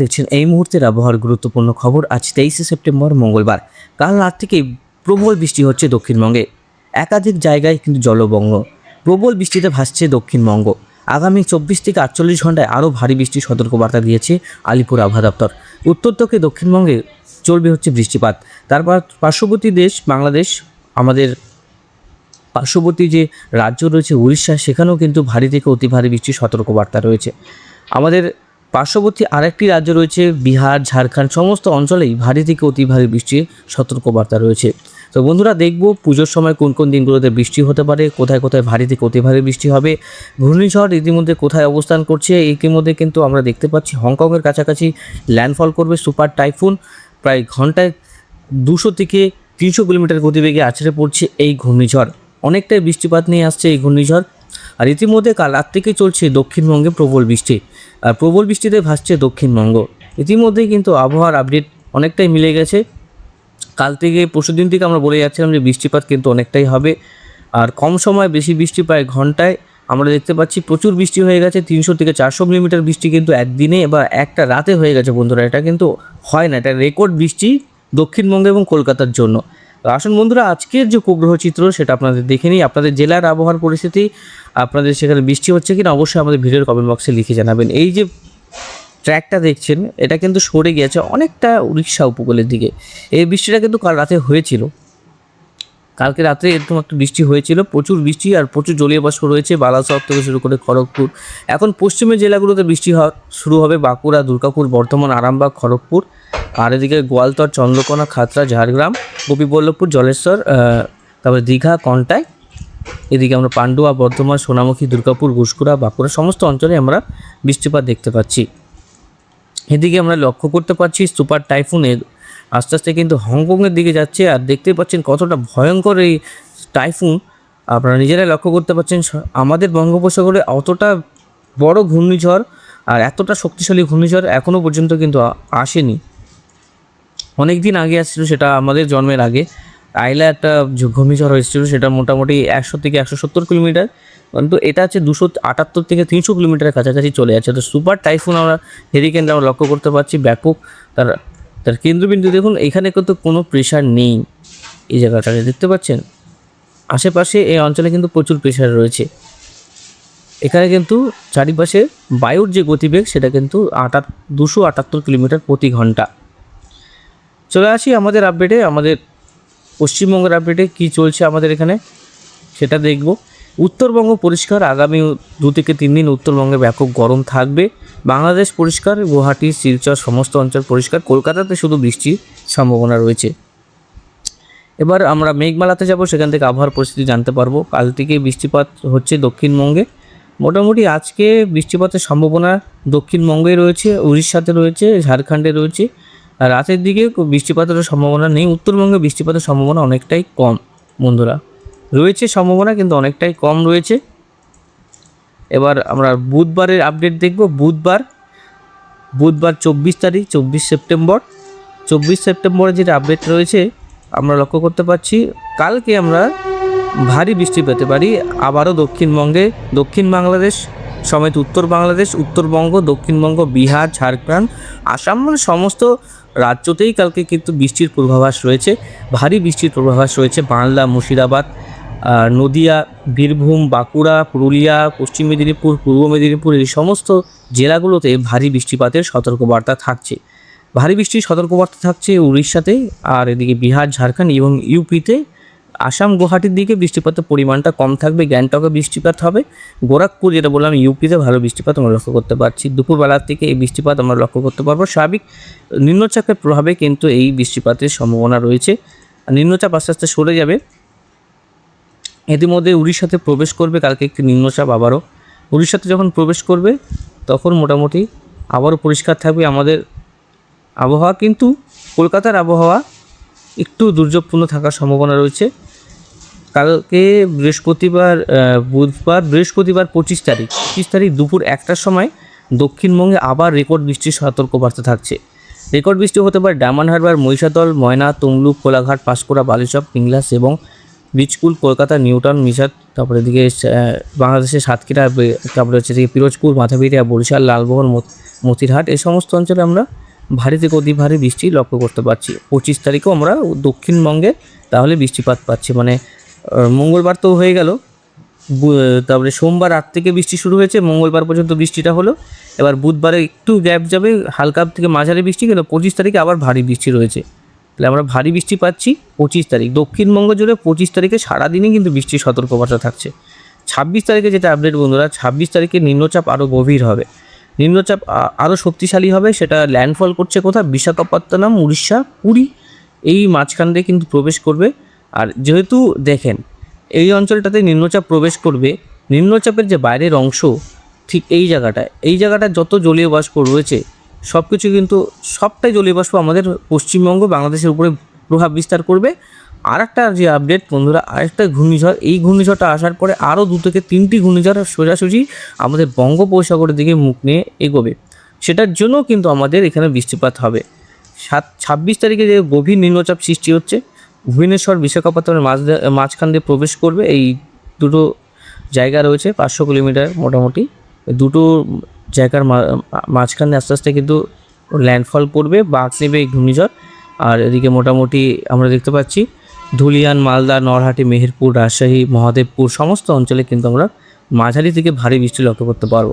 দেখছেন, এই মুহূর্তের আবহাওয়ার গুরুত্বপূর্ণ খবর আজ তেইশে সেপ্টেম্বর, মঙ্গলবার। কাল রাত থেকে প্রবল বৃষ্টি হচ্ছে দক্ষিণবঙ্গে। একাধিক জায়গায় কিন্তু জলবঙ্গ। প্রবল বৃষ্টিতে ভাসছে দক্ষিণবঙ্গ। আগামী চব্বিশ থেকে আটচল্লিশ ঘন্টায় আরও ভারী বৃষ্টির সতর্কবার্তা দিয়েছে আলিপুর আবহাওয়া দপ্তর। উত্তর থেকে দক্ষিণবঙ্গে চলবে হচ্ছে বৃষ্টিপাত। তারপর পার্শ্ববর্তী দেশ বাংলাদেশ, আমাদের পার্শ্ববর্তী যে রাজ্য রয়েছে উড়িষ্যা, সেখানেও কিন্তু ভারী থেকে অতি ভারী বৃষ্টির সতর্কবার্তা রয়েছে। আমাদের পার্শ্ববর্তী আরেকটি রাজ্য রয়েছে বিহার, ঝাড়খণ্ড, সমস্ত অঞ্চলেই ভারী থেকে অতি ভারী বৃষ্টির সতর্কবার্তা রয়েছে। তো বন্ধুরা, দেখব পুজোর সময় কোন কোন দিনগুলোতে বৃষ্টি হতে পারে, কোথায় কোথায় ভারী থেকে অতি ভারী বৃষ্টি হবে, ঘূর্ণিঝড় ইতিমধ্যে কোথায় অবস্থান করছে, ইতিমধ্যে কিন্তু আমরা দেখতে পাচ্ছি হংকংয়ের কাছাকাছি ল্যান্ডফল করবে সুপার টাইফুন, প্রায় ঘন্টায় দুশো থেকে তিনশো কিলোমিটার গতিবেগে আছড়ে পড়ছে এই ঘূর্ণিঝড়। অনেকটাই বৃষ্টিপাত নিয়ে আসছে এই ঘূর্ণিঝড়। আর ইতিমধ্যে কাল রাত থেকে চলছে দক্ষিণবঙ্গে প্রবল বৃষ্টি। আর প্রবল বৃষ্টিতে ভাসছে দক্ষিণবঙ্গ। ইতিমধ্যেই কিন্তু আবহাওয়ার আপডেট অনেকটাই মিলে গেছে। কাল থেকে পরশু দিন থেকে আমরা বলে যাচ্ছিলাম যে বৃষ্টিপাত কিন্তু অনেকটাই হবে। আর কম সময় বেশি বৃষ্টি প্রায় ঘন্টায় আমরা দেখতে পাচ্ছি প্রচুর বৃষ্টি হয়ে গেছে। তিনশো থেকে চারশো মিলিমিটার বৃষ্টি কিন্তু একদিনে বা একটা রাতে হয়ে গেছে বন্ধুরা। এটা কিন্তু হয় না। এটা রেকর্ড বৃষ্টি দক্ষিণবঙ্গ এবং কলকাতার জন্য। তো আসুন বন্ধুরা, আজকের যে উপগ্রহ চিত্র সেটা আপনাদের দেখে নিই। আপনাদের জেলার আবহাওয়ার পরিস্থিতি, আপনাদের সেখানে বৃষ্টি হচ্ছে কিনা অবশ্যই আমাদের ভিডিওর কমেন্ট বক্সে লিখে জানাবেন। এই যে ট্র্যাকটা দেখছেন, এটা কিন্তু সরে গিয়েছে অনেকটা উড়িষ্যা উপকূলের দিকে। এই বৃষ্টিটা কিন্তু কাল রাতে হয়েছিল। কালকে রাত্রে এরকম একটা বৃষ্টি হয়েছিল, প্রচুর বৃষ্টি আর প্রচুর জলীয় বাষ্প রয়েছে বালাসহ থেকে শুরু করে খড়গপুর। এখন পশ্চিমের জেলাগুলোতে বৃষ্টি হওয়া শুরু হবে বাঁকুড়া, দুর্গাপুর, বর্ধমান, আরামবাগ, খড়গপুর। আর এদিকে গোয়ালতর চন্দ্রকোনা খাতড়া ঝাড়গ্রাম, গোপীবল্লভপুর, জলেশ্বর তারপরে দীঘা, কন্টাই। এদিকে আমরা পান্ডুয়া, বর্ধমান, সোনামুখী, দুর্গাপুর, ঘুষকুড়া, বাঁকুড়া সমস্ত অঞ্চলে আমরা বৃষ্টিপাত দেখতে পাচ্ছি। এদিকে আমরা লক্ষ্য করতে পারছি সুপার টাইফুনের আস্তে আস্তে কিন্তু হংকংয়ের দিকে যাচ্ছে আর দেখতে পাচ্ছেন কতটা ভয়ঙ্কর এই টাইফুন। আপনারা নিজেরাই লক্ষ্য করতে পারছেন আমাদের বঙ্গোপসাগরে অতটা বড় ঘূর্ণিঝড় আর এতটা শক্তিশালী ঘূর্ণিঝড় এখনও পর্যন্ত কিন্তু আসেনি। অনেক দিন আগে আসছিল, সেটা আমাদের জন্মের আগে। আইলা একটা ঘূর্ণিঝড় হয়েছিল, সেটা মোটামুটি একশো থেকে একশো সত্তর কিলোমিটার। কিন্তু এটা হচ্ছে দুশো আটাত্তর থেকে তিনশো কিলোমিটারের কাছাকাছি চলে যাচ্ছে। তো সুপার টাইফুন আমরা হেরিকেন আমরা লক্ষ্য করতে পারছি, ব্যাপক তার তার কেন্দ্রবিন্দু। দেখুন, এখানে কিন্তু কোনো প্রেশার নেই এই জায়গাটাতে, দেখতে পাচ্ছেন? আশেপাশে এই অঞ্চলে কিন্তু প্রচুর প্রেশার রয়েছে। এখানে কিন্তু চারিপাশে বায়ুর যে গতিবেগ, সেটা কিন্তু আটাত দুশো আটাত্তর কিলোমিটার প্রতি ঘণ্টা। চলে আসি আমাদের আপডেটে আমাদের পশ্চিমবঙ্গের আপডেটে কী চলছে আমাদের এখানে, সেটা দেখব। উত্তরবঙ্গ পরিষ্কার, আগামী দু থেকে তিন দিন উত্তরবঙ্গে ব্যাপক গরম থাকবে। বাংলাদেশ পরিষ্কার, গুয়াহাটি, শিলচর সমস্ত অঞ্চল পরিষ্কার, কলকাতাতে শুধু বৃষ্টির সম্ভাবনা রয়েছে। এবার আমরা মেঘমালাতে যাব, সেখান থেকে আবহাওয়ার পরিস্থিতি জানতে পারব। কাল থেকে বৃষ্টিপাত হচ্ছে দক্ষিণবঙ্গে। মোটামুটি আজকে বৃষ্টিপাতের সম্ভাবনা দক্ষিণবঙ্গে রয়েছে, উড়িষ্যাতে রয়েছে, ঝাড়খণ্ডে রয়েছে। রাতের দিকে বৃষ্টিপাতের সম্ভাবনা নেই। উত্তরবঙ্গে বৃষ্টিপাতের সম্ভাবনা অনেকটাই কম, বন্ধুরা। রয়েছে সম্ভাবনা, কিন্তু অনেকটাই কম রয়েছে। এবার আমরা বুধবারের আপডেট দেখব। বুধবার বুধবার চব্বিশ তারিখ, চব্বিশ সেপ্টেম্বর। চব্বিশ সেপ্টেম্বরে যেটা আপডেট রয়েছে, আমরা লক্ষ্য করতে পারছি, কালকে আমরা ভারী বৃষ্টি পেতে পারি। আবারও দক্ষিণবঙ্গে, দক্ষিণ বাংলাদেশ সমেত উত্তর বাংলাদেশ, উত্তরবঙ্গ, দক্ষিণবঙ্গ, বিহার, ঝাড়খণ্ড, আসাম মানে সমস্ত রাজ্যতেই কালকে কিন্তু বৃষ্টির পূর্বাভাস রয়েছে, ভারী বৃষ্টির পূর্বাভাস রয়েছে বাংলা, মুর্শিদাবাদ নদিয়া, বীরভূম, বাঁকুড়া, পুরুলিয়া, পশ্চিম মেদিনীপুর, পূর্ব মেদিনীপুর এই সমস্ত জেলাগুলোতে ভারী বৃষ্টিপাতের সতর্কবার্তা থাকছে। ভারী বৃষ্টির সতর্কবার্তা থাকছে উড়িষ্যাতে, আর এদিকে বিহার, ঝাড়খণ্ড এবং ইউপিতে আসাম গুয়াহাটির দিকে বৃষ্টিপাতের পরিমাণটা কম থাকবে, গ্যাংটকে বৃষ্টিপাত হবে। গোরখপুর, যেটা বললাম, ইউপিতে ভালো বৃষ্টিপাত আমরা লক্ষ্য করতে পারছি। দুপুরবেলার থেকে এই বৃষ্টিপাত আমরা লক্ষ্য করতে পারব। স্বাভাবিক নিম্নচাপের প্রভাবে কিন্তু এই বৃষ্টিপাতের সম্ভাবনা রয়েছে। নিম্নচাপ আস্তে আস্তে সরে যাবে। ইতিমধ্যে উড়িষ্যাতে প্রবেশ করবে, কালকে একটি নিম্নচাপ আবারও। উড়িষ্যাতে যখন প্রবেশ করবে, তখন মোটামুটি আবারও পরিষ্কার থাকবে আমাদের আবহাওয়া। কিন্তু কলকাতার আবহাওয়া একটু দুর্যোগপূর্ণ থাকার সম্ভাবনা রয়েছে। কালকে বৃহস্পতিবার বুধবার, বৃহস্পতিবার পঁচিশ তারিখ। পঁচিশ তারিখ দুপুর একটার সময় দক্ষিণবঙ্গে আবার রেকর্ড বৃষ্টির সতর্কবার্তা থাকছে। রেকর্ড বৃষ্টি হতে পারে ডায়মন্ড হারবার, মহিষাদল, ময়না, তমলুক, কোলাঘাট, পাঁশকুড়া, বালিচক, পিংলাস এবং বীজকুল, কলকাতা, নিউটাউন, মিশাদ, তারপরে এদিকে বাংলাদেশের সাতক্ষীরা তারপরে হচ্ছে এদিকে পিরোজপুর, মাথাপিড়িয়া, বরিশাল, লালমোহন মতিরহাট, এই সমস্ত অঞ্চলে আমরা ভারী থেকে অতি ভারী বৃষ্টি লক্ষ্য করতে পারছি। পঁচিশ তারিখেও আমরা দক্ষিণবঙ্গে তাহলে বৃষ্টিপাত পাচ্ছি। মানে মঙ্গলবার তো হয়ে গেল। তারপরে সোমবার রাত থেকে বৃষ্টি শুরু হয়েছে, মঙ্গলবার পর্যন্ত বৃষ্টিটা হলো। এবার বুধবারে একটু গ্যাপ যাবে, হালকা থেকে মাঝারি বৃষ্টি, কিন্তু পঁচিশ তারিখে আবার ভারী বৃষ্টি রয়েছে। তাহলে আমরা ভারী বৃষ্টি পাচ্ছি পঁচিশ তারিখ। দক্ষিণবঙ্গ জুড়ে পঁচিশ তারিখে সারাদিনই কিন্তু বৃষ্টির সতর্কবার্তা থাকছে। ছাব্বিশ তারিখে যেটা আপডেট বন্ধুরা, ছাব্বিশ তারিখে নিম্নচাপ আরও গভীর হবে। নিম্নচাপ আরও শক্তিশালী হবে, সেটা ল্যান্ডফল করছে কোথায়? বিশাখাপত্তনম, উড়িষ্যা, পুরী। এই মাঝখান দিয়ে কিন্তু প্রবেশ করবে। আর যেহেতু দেখেন, এই অঞ্চলটাতে নিম্নচাপ প্রবেশ করবে, নিম্নচাপের যে বাইরের অংশ, ঠিক এই জায়গাটায় এই জায়গাটা যত জলীয় বাষ্প রয়েছে সব কিছু কিন্তু সবটাই জলীয় বাষ্প আমাদের পশ্চিমবঙ্গ, বাংলাদেশের উপরে প্রভাব বিস্তার করবে। আর একটা যে আপডেট বন্ধুরা, আরেকটা ঘূর্ণিঝড়, এই ঘূর্ণিঝড়টা আসার পরে আরও দু থেকে তিনটি ঘূর্ণিঝড় সোজাসুজি আমাদের বঙ্গোপসাগরের দিকে মুখ নিয়ে এগোবে। সেটার জন্য কিন্তু আমাদের এখানে বৃষ্টিপাত হবে। সাত, ছাব্বিশ তারিখে যে গভীর নিম্নচাপ সৃষ্টি হচ্ছে ভুবনেশ্বর বিশাখাপত্তনের মাঝ মাঝখান দিয়ে প্রবেশ করবে। এই দুটো জায়গা রয়েছে, পাঁচশো কিলোমিটার মোটামুটি। দুটো জায়গার মাঝখানে আস্তে আস্তে কিন্তু ল্যান্ডফল করবে বাঘ নেবে এই ঘূর্ণিঝড়। আর এদিকে মোটামুটি আমরা দেখতে পাচ্ছি, ধুলিয়ান, মালদা, নরহাটি, মেহেরপুর, রাজশাহী, মহাদেবপুর, সমস্ত অঞ্চলে কিন্তু আমরা মাঝারি থেকে ভারী বৃষ্টি লক্ষ্য করতে পারব।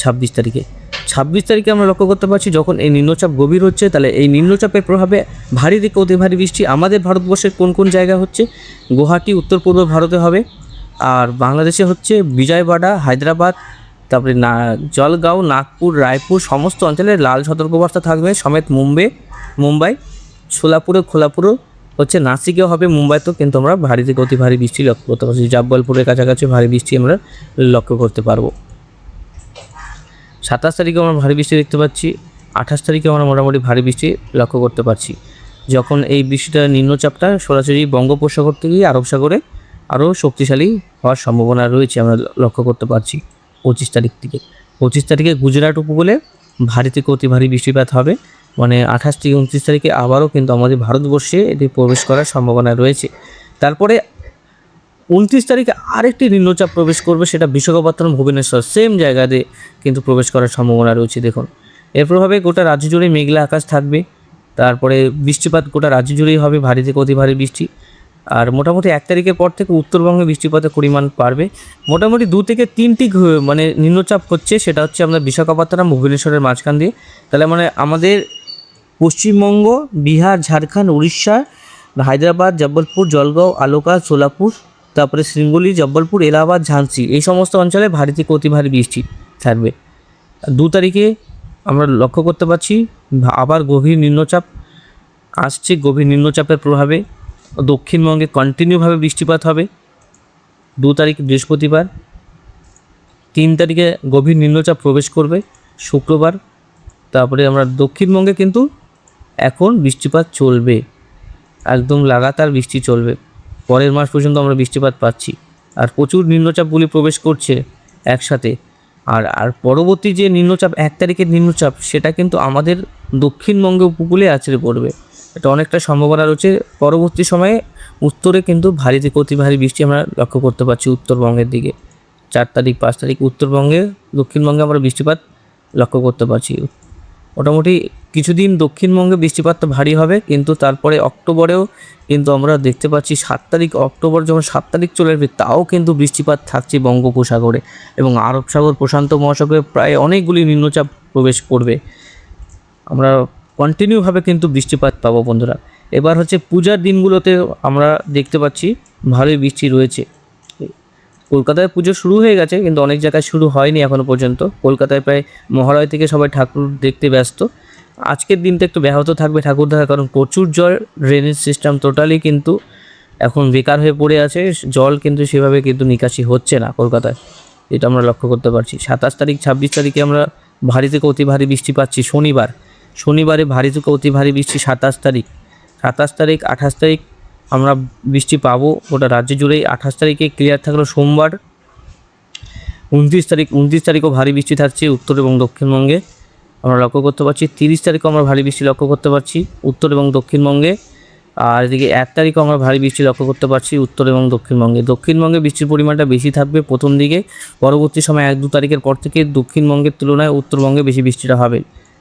ছাব্বিশ তারিখে। ছাব্বিশ তারিখে আমরা লক্ষ্য করতে পারছি, যখন এই নিম্নচাপ গভীর হচ্ছে, তাহলে এই নিম্নচাপের প্রভাবে ভারী থেকে অতি ভারী বৃষ্টি আমাদের ভারতবর্ষের কোন কোন জায়গা হচ্ছে? গুয়াহাটি, উত্তর পূর্ব ভারতে হবে। আর বাংলাদেশে হচ্ছে বিজয়বাড়া হায়দ্রাবাদ, তারপরে না, জলগাঁও, নাগপুর, রায়পুর, সমস্ত অঞ্চলে লাল সতর্কবার্তা থাকবে। সমেত মুম্বাই মুম্বাই, সোলাপুরে, খোলাপুরও হচ্ছে নাসিকেও হবে। মুম্বাইতেও কিন্তু আমরা ভারী থেকে অতি ভারী বৃষ্টি লক্ষ্য করতে পারছি। জব্বলপুরের কাছাকাছি ভারী বৃষ্টি আমরা লক্ষ্য করতে পারব। সাতাশ তারিখে আমরা ভারী বৃষ্টি দেখতে পাচ্ছি, আঠাশ তারিখে আমরা মোটামুটি ভারী বৃষ্টি লক্ষ্য করতে পারছি। যখন এই বৃষ্টিটা নিম্নচাপটা সরাসরি বঙ্গোপসাগর থেকে আরব সাগরে আরও শক্তিশালী হওয়ার সম্ভাবনা রয়েছে আমরা লক্ষ্য করতে পারছি পঁচিশ তারিখ থেকে। পঁচিশ তারিখে গুজরাট উপকূলে ভারী থেকে অতি ভারী বৃষ্টিপাত হবে। মানে আঠাশ থেকে উনত্রিশ তারিখে আবারও কিন্তু আমাদের ভারতবর্ষে এটি প্রবেশ করার সম্ভাবনা রয়েছে। তারপরে উনত্রিশ তারিখে আরেকটি নিম্নচাপ প্রবেশ করবে, সেটা বিশাখাপত্তনম, ভুবনেশ্বর। সেম জায়গাতে কিন্তু প্রবেশ করার সম্ভাবনা রয়েছে, দেখুন। এর প্রভাবে গোটা রাজ্য জুড়ে মেঘলা আকাশ থাকবে, তারপরে বৃষ্টিপাত গোটা রাজ্য জুড়েই হবে, ভারী থেকে অতি ভারী বৃষ্টি। আর মোটামুটি এক তারিখের পর থেকে উত্তরবঙ্গে বৃষ্টিপাতের পরিমাণ বাড়বে। মোটামুটি দু থেকে তিনটি মানে নিম্নচাপ হচ্ছে, সেটা হচ্ছে আমরা বিশাখাপত্তনম, ভুবনেশ্বরের মাঝখান দিয়ে। তাহলে মানে আমাদের পশ্চিমবঙ্গ, বিহার, ঝাড়খণ্ড, উড়িষ্যা, হায়দ্রাবাদ জব্বলপুর জলগাঁও, আলোকা, সোলাপুর তারপরে শৃঙ্গলি জব্বলপুর, এলাহাবাদ ঝাঁসি এই সমস্ত অঞ্চলে ভারী থেকে অতি ভারী বৃষ্টি থাকবে। দু তারিখে আমরা লক্ষ্য করতে পারছি, আবার গভীর নিম্নচাপ আসছে, গভীর নিম্নচাপের প্রভাবে। দক্ষিণবঙ্গে কন্টিনিউভাবে বৃষ্টিপাত হবে। দু তারিখ বৃহস্পতিবার, তিন তারিখে গভীর নিম্নচাপ প্রবেশ করবে, শুক্রবার। তারপরে আমরা দক্ষিণবঙ্গে কিন্তু এখন বৃষ্টিপাত চলবে, একদম লাগাতার বৃষ্টি চলবে। পরের মাস পর্যন্ত আমরা বৃষ্টিপাত পাচ্ছি। আর প্রচুর নিম্নচাপগুলি প্রবেশ করছে একসাথে। আর আর পরবর্তী যে নিম্নচাপ, এক তারিখের নিম্নচাপ, সেটা কিন্তু আমাদের দক্ষিণবঙ্গে উপকূলে আছড়ে পড়বে। এটা অনেকটা সম্ভাবনা রয়েছে। পরবর্তী সময়ে উত্তরে কিন্তু ভারী থেকে অতি ভারী বৃষ্টি আমরা লক্ষ্য করতে পারছি উত্তরবঙ্গের দিকে। চার তারিখ, পাঁচ তারিখ উত্তরবঙ্গে, দক্ষিণবঙ্গে আমরা বৃষ্টিপাত লক্ষ্য করতে পারছি। মোটামুটি কিছুদিন দক্ষিণবঙ্গে বৃষ্টিপাতটা ভারী হবে, কিন্তু তারপরে অক্টোবরেও কিন্তু আমরা দেখতে পাচ্ছি সাত তারিখ অক্টোবর যখন সাত তারিখ চলে আসবে, তাও কিন্তু বৃষ্টিপাত থাকছে বঙ্গোপসাগরে। এবং আরব সাগর প্রশান্ত মহাসাগরে প্রায় অনেকগুলি নিম্নচাপ প্রবেশ করবে। আমরা কন্টিনিউভাবে কিন্তু বৃষ্টিপাত পাবো বন্ধুরা। এবার হচ্ছে পূজার দিনগুলোতে আমরা দেখতে পাচ্ছি ভালোই বৃষ্টি রয়েছে। কলকাতায় পুজো শুরু হয়ে গেছে, কিন্তু অনেক জায়গায় শুরু হয়নি এখনও পর্যন্ত। কলকাতায় প্রায় মহালয় থেকে সবাই ঠাকুর দেখতে ব্যস্ত। আজকের দিনটা একটু ব্যাহত থাকবে ঠাকুর দেখা কারণ প্রচুর জল ড্রেনেজ সিস্টেম টোটালি কিন্তু এখন বেকার হয়ে পড়ে আছে। জল কিন্তু সেভাবে কিন্তু নিকাশি হচ্ছে না কলকাতায়। এটা আমরা লক্ষ্য করতে পারছি। সাতাশ তারিখ, ছাব্বিশ তারিখে আমরা ভারী থেকে অতি ভারী বৃষ্টি পাচ্ছি শনিবার। শনিবারে ভারী থেকে অতি ভারী বৃষ্টি সাতাশ তারিখ। সাতাশ তারিখ, আঠাশ তারিখ আমরা বৃষ্টি পাবো গোটা রাজ্য জুড়েই। আঠাশ তারিখে ক্লিয়ার থাকল সোমবার। উনত্রিশ তারিখ, উনত্রিশ তারিখও ভারী বৃষ্টি থাকছে উত্তর এবং দক্ষিণবঙ্গে। আমরা লক্ষ্য করতে পারছি, তিরিশ তারিখও আমরা ভারী বৃষ্টি লক্ষ্য করতে পারছি, উত্তর এবং দক্ষিণবঙ্গে। আর এদিকে এক তারিখও আমরা ভারী বৃষ্টি লক্ষ্য করতে পারছি, উত্তর এবং দক্ষিণবঙ্গে। দক্ষিণবঙ্গে বৃষ্টির পরিমাণটা বেশি থাকবে প্রথম দিকে, পরবর্তী সময় এক দু তারিখের পর থেকে দক্ষিণবঙ্গের তুলনায় উত্তরবঙ্গে বেশি বৃষ্টিটা হবে।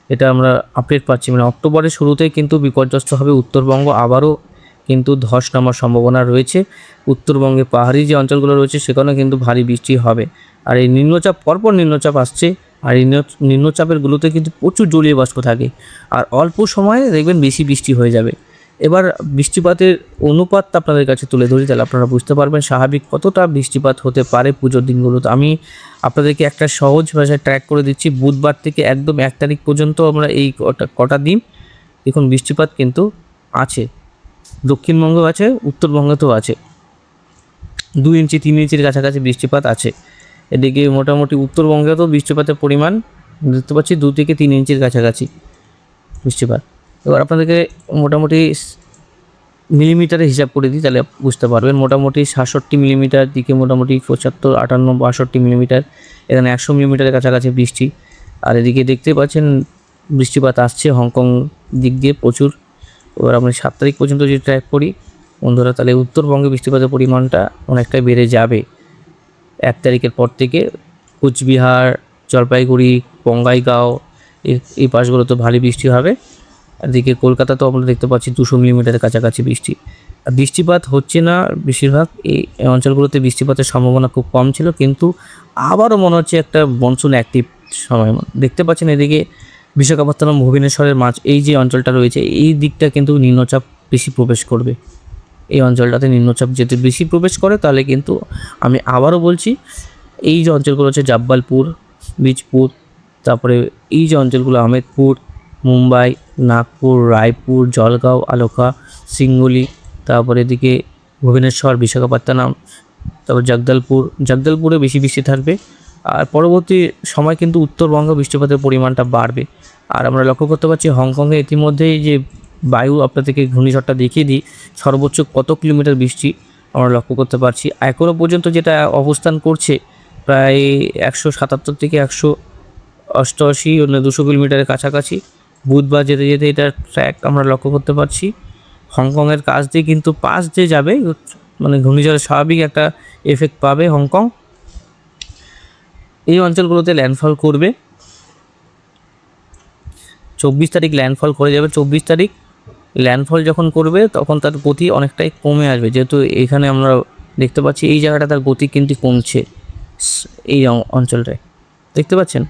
এটা আমরা আপডেট পাচ্ছি। মানে অক্টোবরের শুরুতেই কিন্তু বিপর্যস্ত হবে উত্তরবঙ্গ, আবারও কিন্তু ধস নামার সম্ভাবনা রয়েছে। উত্তরবঙ্গে পাহাড়ি যে অঞ্চলগুলো রয়েছে, সেখানেও কিন্তু ভারী বৃষ্টি হবে। আর এই নিম্নচাপ, পরপর নিম্নচাপ আসছে আর এই নিম্ন- নিম্নচাপেরগুলোতে কিন্তু প্রচুর জলীয় বাষ্প থাকে। আর অল্প সময়ে দেখবেন বেশি বৃষ্টি হয়ে যাবে। এবার বৃষ্টিপাতের অনুপাতটা আপনাদের কাছে তুলে ধরি, তাহলে আপনারা বুঝতে পারবেন স্বাভাবিক কতটা বৃষ্টিপাত হতে পারে পুজোর দিনগুলোতে। আমি আপনাদেরকে একটা সহজ ভাষায় ট্র্যাক করে দিচ্ছি, বুধবার থেকে একদম এক তারিখ পর্যন্ত আমরা এই কটা দিন দেখুন বৃষ্টিপাত কিন্তু আছে। দক্ষিণবঙ্গেও আছে, উত্তরবঙ্গতেও আছে। দুই ইঞ্চি, তিন ইঞ্চির কাছাকাছি বৃষ্টিপাত আছে। এদিকে মোটামুটি উত্তরবঙ্গেও বৃষ্টিপাতের পরিমাণ দেখতে পাচ্ছি দু থেকে তিন ইঞ্চির কাছাকাছি বৃষ্টিপাত। এবার আপনাদেরকে মোটামুটি মিলিমিটারে হিসাব করে দিই, তাহলে বুঝতে পারবেন। মোটামুটি সাতষট্টি মিলিমিটার, দিকে মোটামুটি পঁচাত্তর, আটান্ন, বাষট্টি মিলিমিটার, এখানে একশো মিলিমিটারের কাছাকাছি বৃষ্টি। আর এদিকে দেখতে পাচ্ছেন বৃষ্টিপাত আসছে হংকং দিক দিয়ে প্রচুর। এবার আমরা সাত তারিখ পর্যন্ত যদি ট্র্যাক করি, বন্ধুরা, তাহলে উত্তরবঙ্গে বৃষ্টিপাতের পরিমাণটা অনেকটাই বেড়ে যাবে। এক তারিখের পর থেকে কুচবিহার, জলপাইগুড়ি, বঙ্গাইগাঁও এই এই পাশগুলোতে ভারী বৃষ্টি হবে। এদিকে কলকাতা তো আমরা দেখতে পাচ্ছি দুশো মিলিমিটারের কাছাকাছি বৃষ্টি। বৃষ্টিপাত হচ্ছে না বেশিরভাগ, এই অঞ্চলগুলোতে বৃষ্টিপাতের সম্ভাবনা খুব কম ছিল, কিন্তু আবারও মনে হচ্ছে একটা মনসুন অ্যাক্টিভ সময়। দেখতে পাচ্ছেন এদিকে বিশাখাপত্তনম, ভুবনেশ্বরের মাছ এই যে অঞ্চলটা রয়েছে, এই দিকটা কিন্তু নিম্নচাপ বেশি প্রবেশ করবে। এই অঞ্চলটাতে নিম্নচাপ যেতে বেশি প্রবেশ করে, তাহলে কিন্তু আমি আবারও বলছি, এই যে অঞ্চলগুলো হচ্ছে জাব্বালপুর, বীজপুর, তারপরে এই যে অঞ্চলগুলো আহমেদপুর, মুম্বাই, নাগপুর, রায়পুর, জলগাঁও আলোকা সিঙ্গুলি, তারপরে এদিকে ভুবনেশ্বর, বিশাখাপত্তনম, তারপর জগদলপুর, জগদলপুরে বেশি বৃষ্টি থাকবে। আর পরবর্তী সময় কিন্তু উত্তরবঙ্গ বৃষ্টিপাতের পরিমাণটা বাড়বে। আর আমরা লক্ষ্য করতে পারছি হংকংয়ে ইতিমধ্যেই যে বায়ু আপনাদেরকে ঘূর্ণিঝড়টা দেখিয়ে দিই। সর্বোচ্চ কত কিলোমিটার বৃষ্টি আমরা লক্ষ্য করতে পারছি? এখনও পর্যন্ত যেটা অবস্থান করছে প্রায় একশো সাতাত্তর থেকে একশো অষ্টআশি, অন্য দুশো কিলোমিটারের কাছাকাছি। বুধবার যেতে যেতে এটার ট্র্যাক আমরা লক্ষ্য করতে পারছি। হংকংয়ের কাছ দিয়ে কিন্তু পাশ দিয়ে যাবে। মানে ঘূর্ণিঝড়ের স্বাভাবিক একটা এফেক্ট পাবে হংকং। এই অঞ্চলগুলোতে ল্যান্ডফল করবে। চব্বিশ তারিখ ল্যান্ডফল করে যাবে। চব্বিশ তারিখ ল্যান্ডফল যখন করবে, তখন তার গতি অনেকটাই কমে আসবে। যেহেতু এখানে আমরা দেখতে পাচ্ছি এই জায়গাটা তার গতি কিন্তু কমছে এই অঞ্চলটায়। দেখতে পাচ্ছেন?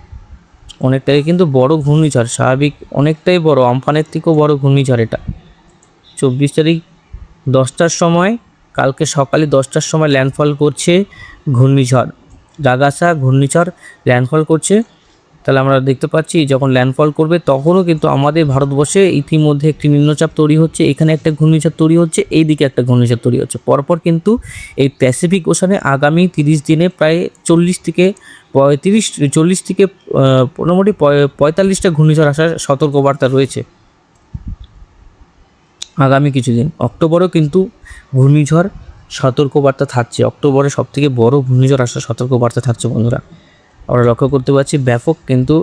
অনেকটাই কিন্তু বড় ঘূর্ণিঝড়, স্বাভাবিক অনেকটাই বড়, আমফানের থেকেও বড় ঘূর্ণিঝড় এটা। চব্বিশ তারিখ দশটার সময়, কালকে সকালে দশটার সময় ল্যান্ডফল করছে ঘূর্ণিঝড়। গাগাসা ঘূর্ণিঝড় ল্যান্ডফল করছে। তাহলে আমরা দেখতে পাচ্ছি, যখন ল্যান্ডফল করবে, তখনও কিন্তু আমাদের ভারতবর্ষে ইতিমধ্যে একটি নিম্নচাপ তৈরি হচ্ছে, এখানে একটা ঘূর্ণিঝড় তৈরি হচ্ছে এই দিকে একটা ঘূর্ণিঝড় তৈরি হচ্ছে। পরপর কিন্তু এই প্যাসিফিক ওশানে আগামী তিরিশ দিনে প্রায় চল্লিশ থেকে পঁয়ত্রিশ, চল্লিশ থেকে মোটামুটি পঁয়- পঁয়তাল্লিশটা ঘূর্ণিঝড় আসার সতর্কবার্তা রয়েছে। আগামী কিছুদিন, অক্টোবরেও কিন্তু ঘূর্ণিঝড় সতর্কবার্তা থাকছে, অক্টোবরে সব থেকে বড় ঘূর্ণিঝড় আসার সতর্কবার্তা থাকছে বন্ধুরা। আমরা লক্ষ্য করতে পারছি ব্যাপক কিন্তু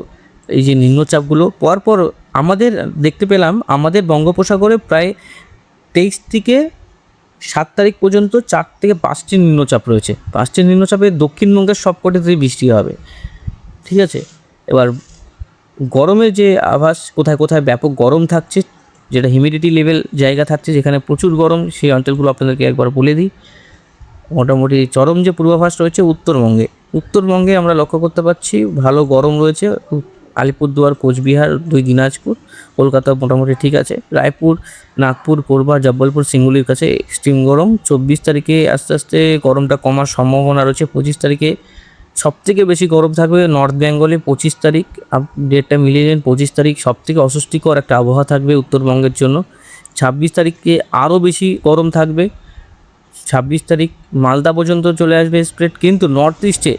এই যে নিম্নচাপগুলো পরপর আমাদের দেখতে পেলাম আমাদের বঙ্গোপসাগরে প্রায় তেইশ থেকে সাত তারিখ পর্যন্ত চার থেকে পাঁচটি নিম্নচাপ রয়েছে। পাঁচটি নিম্নচাপে দক্ষিণবঙ্গের সবকটিতেই বৃষ্টি হবে। ঠিক আছে? এবার গরমের যে আভাস কোথায় কোথায় ব্যাপক গরম থাকছে, যেটা হিউমিডিটি লেভেল জায়গা থাকছে, যেখানে প্রচুর গরম, সেই অঞ্চলগুলো আপনাদেরকে একবার বলে দিই। মোটামুটি চরম যে পূর্বাভাস রয়েছে উত্তরবঙ্গে। উত্তরবঙ্গে আমরা লক্ষ্য করতে পারছি ভালো গরম রয়েছে, আলিপুরদুয়ার, কোচবিহার, দুই দিনাজপুর, কলকাতা মোটামুটি ঠিক আছে। রায়পুর, নাগপুর, কোরবা, জব্বলপুর, সিঙ্গুলির কাছে এক্সট্রিম গরম। চব্বিশ তারিখে আস্তে আস্তে গরমটা কমার সম্ভাবনা রয়েছে। পঁচিশ তারিখে সব থেকে বেশি গরম থাকবে নর্থ বেঙ্গলে পঁচিশ তারিখ। ডেটটা মিলিয়ে নেন, পঁচিশ তারিখ সব থেকে অস্বস্তিকর একটা আবহাওয়া থাকবে উত্তরবঙ্গের জন্য। ছাব্বিশ তারিখে আরও বেশি গরম থাকবে। ছাব্বিশ তারিখ মালদা পর্যন্ত চলে আসবে স্প্রেড কিন্তু নর্থ ইস্টে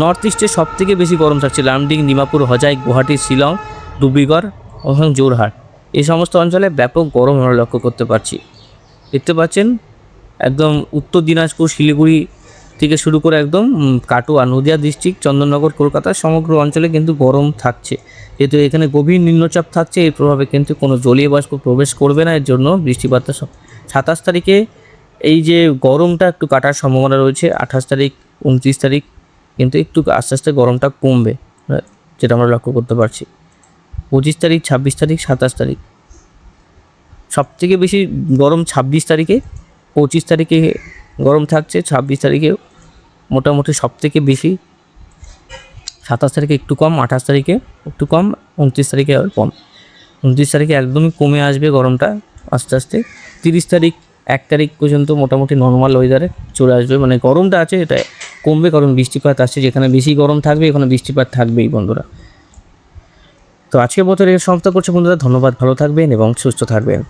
নর্থ ইস্টে সব থেকে বেশি গরম থাকছে লামডিং দিমাপুর হজাই, গুয়াহাটি, শিলং ডুবিগড় এবং জোরহাট এই সমস্ত অঞ্চলে ব্যাপক গরম আমরা লক্ষ্য করতে পারছি। দেখতে পাচ্ছেন, একদম উত্তর দিনাজপুর, শিলিগুড়ি থেকে শুরু করে একদম কাটোয়া, নদিয়া ডিস্ট্রিক্ট চন্দননগর, কলকাতা সমগ্র অঞ্চলে কিন্তু গরম থাকছে। যেহেতু এখানে গভীর নিম্নচাপ থাকছে, এর প্রভাবে কিন্তু কোনো জলীয় বাষ্প প্রবেশ করবে না। এর জন্য বৃষ্টিপাতটা সাতাশ তারিখে এই যে গরমটা একটু কাটার সম্ভাবনা রয়েছে আঠাশ তারিখ উনত্রিশ তারিখ কিন্তু একটু আস্তে আস্তে গরমটা কমবে হ্যাঁ, যেটা আমরা লক্ষ্য করতে পারছি। পঁচিশ তারিখ ছাব্বিশ তারিখ সাতাশ তারিখ। সব থেকে বেশি গরম ছাব্বিশ তারিখে পঁচিশ তারিখে গরম থাকছে ছাব্বিশ তারিখে মোটামুটি সব থেকে বেশি। সাতাশ তারিখে একটু কম আঠাশ তারিখে একটু কম উনত্রিশ তারিখে আর কম। উনত্রিশ তারিখে একদমই কমে আসবে গরমটা আস্তে আস্তে। তিরিশ তারিখ এক তারিখ পর্যন্ত মোটামুটি নর্মাল ওয়েদারে চলে আসবে। মানে গরমটা আছে, এটা কমবে কারণ বৃষ্টিপাত আসছে, যেখানে বেশি গরম থাকবে, এখানে বৃষ্টিপাত থাকবেই বন্ধুরা। তো আজকের মতো এর সমাপ্ত করছে বন্ধুরা, ধন্যবাদ, ভালো থাকবেন এবং সুস্থ থাকবেন।